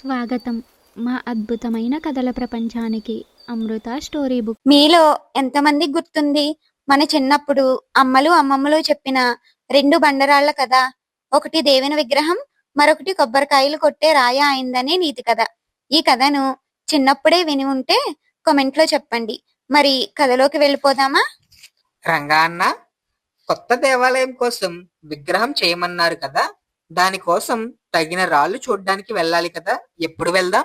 స్వాగతం. మా అద్భుతమైన కథల ప్రపంచానికి అమృత స్టోరీ బుక్. మీలో ఎంతమంది గుర్తుంది? మన చిన్నప్పుడు అమ్మలు అమ్మమ్మలు చెప్పిన రెండు బండరాళ్ళ కథ. ఒకటి దేవుని విగ్రహం మరొకటి కొబ్బరికాయలు కొట్టే రాయ అయిందనే నీతి కథ. ఈ కథను చిన్నప్పుడే విని ఉంటే కామెంట్లో చెప్పండి. మరి కథలోకి వెళ్ళిపోదామా? రంగా అన్న కొత్త దేవాలయం కోసం విగ్రహం చేయమన్నారు కదా? దానికోసం తగిన రాళ్ళు చూడడానికి వెళ్ళాలి కదా? ఎప్పుడు వెళ్దాం?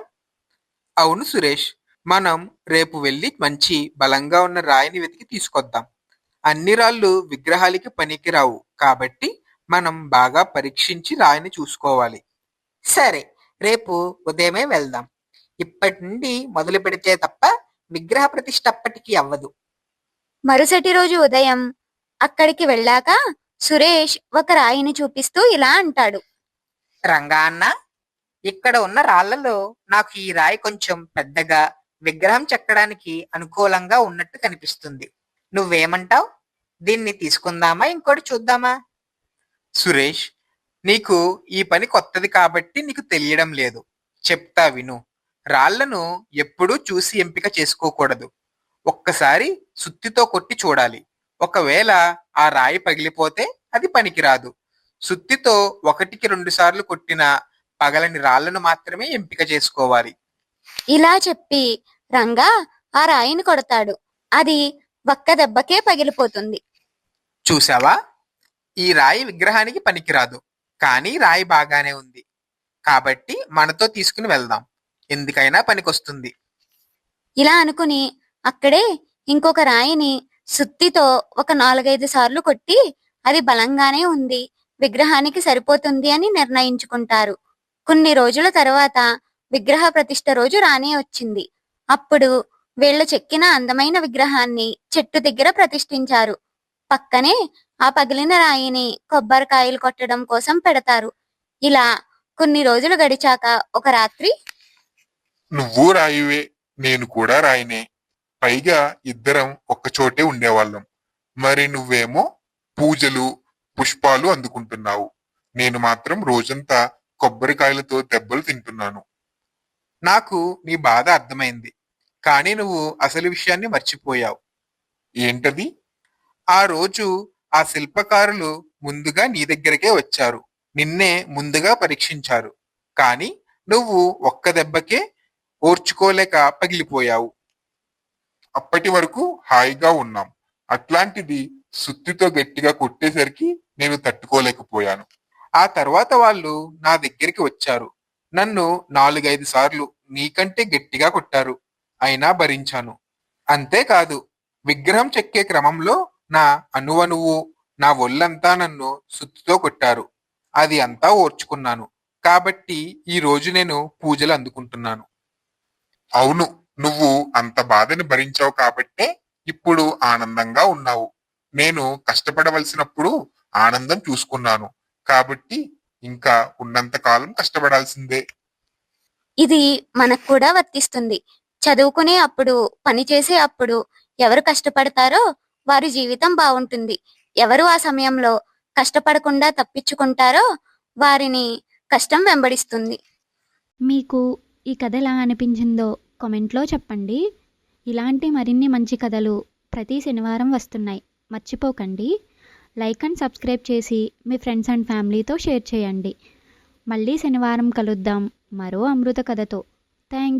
అవును సురేష్. మనం రేపు వెళ్ళి మంచి బలంగా ఉన్న రాయిని వెతికి తీసుకొద్దాం. అన్ని రాళ్ళు విగ్రహాలకి పనికిరావు కాబట్టి మనం బాగా పరీక్షించి రాయిని చూసుకోవాలి. సరే రేపు ఉదయమే వెళ్దాం. ఇప్పటి నుండి మొదలు పెడితే తప్ప విగ్రహ ప్రతిష్ఠ అప్పటికి అవ్వదు. మరుసటి రోజు ఉదయం అక్కడికి వెళ్ళాక సురేష్ ఒక రాయిని చూపిస్తూ ఇలా అంటాడు. రంగా అన్న ఇక్కడ ఉన్న రాళ్ళలో నాకు ఈ రాయి కొంచెం పెద్దగా విగ్రహం చెక్కడానికి అనుకూలంగా ఉన్నట్టు కనిపిస్తుంది. నువ్వేమంటావ్? దీన్ని తీసుకుందామా? ఇంకోటి చూద్దామా? సురేష్ నీకు ఈ పని కొత్తది కాబట్టి నీకు తెలియడం లేదు. చెప్తా విను. రాళ్ళను ఎప్పుడూ చూసి ఎంపిక చేసుకోకూడదు. ఒక్కసారి సుత్తితో కొట్టి చూడాలి. ఒకవేళ ఆ రాయి పగిలిపోతే అది పనికిరాదు. సుత్తితో ఒకటికి రెండు సార్లు కొట్టిన పగలని రాళ్ళను మాత్రమే ఎంపిక చేసుకోవాలి. ఇలా చెప్పి రంగా ఆ రాయిని కొడతాడు. అది ఒక్క దెబ్బకే పగిలిపోతుంది. చూసావా ఈ రాయి విగ్రహానికి పనికిరాదు. కానీ రాయి బాగానే ఉంది. కాబట్టి మనతో తీసుకుని వెళ్దాం. ఎందుకైనా పనికొస్తుంది. ఇలా అనుకుని అక్కడే ఇంకొక రాయిని సుత్తితో ఒక నాలుగైదు సార్లు కొట్టి అది బలంగానే ఉంది. విగ్రహానికి సరిపోతుంది అని నిర్ణయించుకుంటారు. కొన్ని రోజుల తర్వాత విగ్రహ ప్రతిష్ట రోజు రానే వచ్చింది. అప్పుడు వీళ్ళు చెక్కిన అందమైన విగ్రహాన్ని చెట్టు దగ్గర ప్రతిష్ఠించారు. పక్కనే ఆ పగిలిన రాయిని కొబ్బరికాయలు కొట్టడం కోసం పెడతారు. ఇలా కొన్ని రోజులు గడిచాక ఒక రాత్రి నువ్వు రాయివే నేను కూడా రాయినే. పైగా ఇద్దరం ఒక్కచోటే ఉండేవాళ్ళం. మరి నువ్వేమో పూజలు పుష్పాలు అందుకుంటున్నావు. నేను మాత్రం రోజంతా కొబ్బరికాయలతో దెబ్బలు తింటున్నాను. నాకు నీ బాధ అర్థమైంది. కానీ నువ్వు అసలు విషయాన్ని మర్చిపోయావు. ఏంటది? ఆ రోజు ఆ శిల్పకారులు ముందుగా నీ దగ్గరకే వచ్చారు. నిన్నే ముందుగా పరీక్షించారు. కానీ నువ్వు ఒక్క దెబ్బకే ఓర్చుకోలేక పగిలిపోయావు. అప్పటి వరకు హాయిగా ఉన్నాం. అట్లాంటిది సుత్తితో గట్టిగా కొట్టేసరికి నేను తట్టుకోలేకపోయాను. ఆ తర్వాత వాళ్ళు నా దగ్గరికి వచ్చారు. నన్ను నాలుగైదు సార్లు నీకంటే గట్టిగా కొట్టారు. అయినా భరించాను. అంతేకాదు విగ్రహం చెక్కే క్రమంలో నా అణువణువు నా ఒళ్ళంతా నన్ను సుత్తితో కొట్టారు. అది అంతా ఓర్చుకున్నాను. కాబట్టి ఈ రోజు నేను పూజలు అందుకుంటున్నాను. అవును నువ్వు అంత బాధను భరించావు కాబట్టే ఇప్పుడు ఆనందంగా ఉన్నావు. నేను కష్టపడవలసినప్పుడు ఆనందం చూసుకున్నాను. కాబట్టి ఇంకా ఉన్నంత కాలం కష్టపడాల్సిందే. ఇది మనకు కూడా వర్తిస్తుంది. చదువుకునే అప్పుడు పని చేసే అప్పుడు ఎవరు కష్టపడతారో వారి జీవితం బాగుంటుంది. ఎవరు ఆ సమయంలో కష్టపడకుండా తప్పించుకుంటారో వారిని కష్టం వెంబడిస్తుంది. మీకు ఈ కథ ఎలా అనిపించిందో కామెంట్లో చెప్పండి. ఇలాంటి మరిన్ని మంచి కథలు ప్రతి శనివారం వస్తున్నాయి. మర్చిపోకండి. లైక్ అండ్ సబ్స్క్రైబ్ చేసి మీ ఫ్రెండ్స్ అండ్ ఫ్యామిలీతో షేర్ చేయండి. మళ్ళీ శనివారం కలుద్దాం. మరో అమృత కథతో. థ్యాంక్